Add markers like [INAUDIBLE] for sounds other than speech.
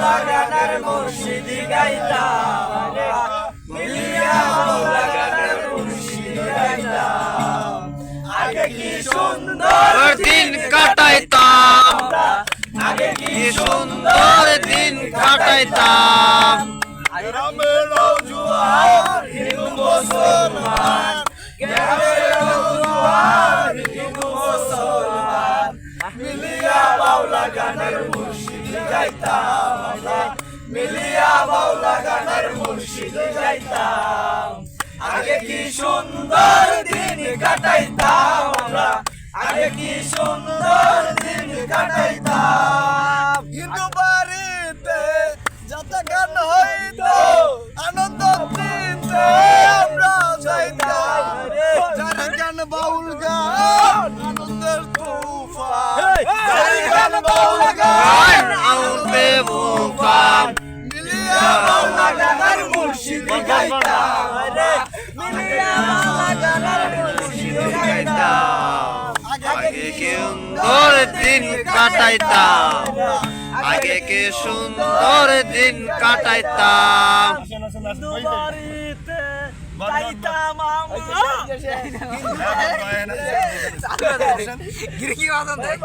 মৌলা গানের মুর্শিদি গাইতাম। মিলিয়া মৌলা গানের মুর্শিদি গাইতাম। আগে কি সুন্দর দিন কাটাইতাম। আগে কি সুন্দর দিন কাটাইতাম। গ্রামের জুয়ার হিন্দু মুসলমান গ্রামের জুয়ার হিন্দু মুসলমান মিলিয়া বাউলা গানের মুর্শিদি গাইতাম। মুর্শিদ গাইতাম। আগে কি সুন্দর দিন কাটাইতাম আমরা। আগে কি সুন্দর দিন কাটাইতাম। হিন্দু বাড়িতে যত গান হইতো আনন্দ দিতে আমরা যাইতাম। যার গান বাউল গান আনন্দের তুফান। যার গান বাউল গান আনন্দে মুফান কি সুন্দর দিন কাটাইতাম। আগে কি সুন্দর দিন কাটাইতাম। [LAUGHS] [LAUGHS] [LAUGHS] গিরকি বাদন দেখ।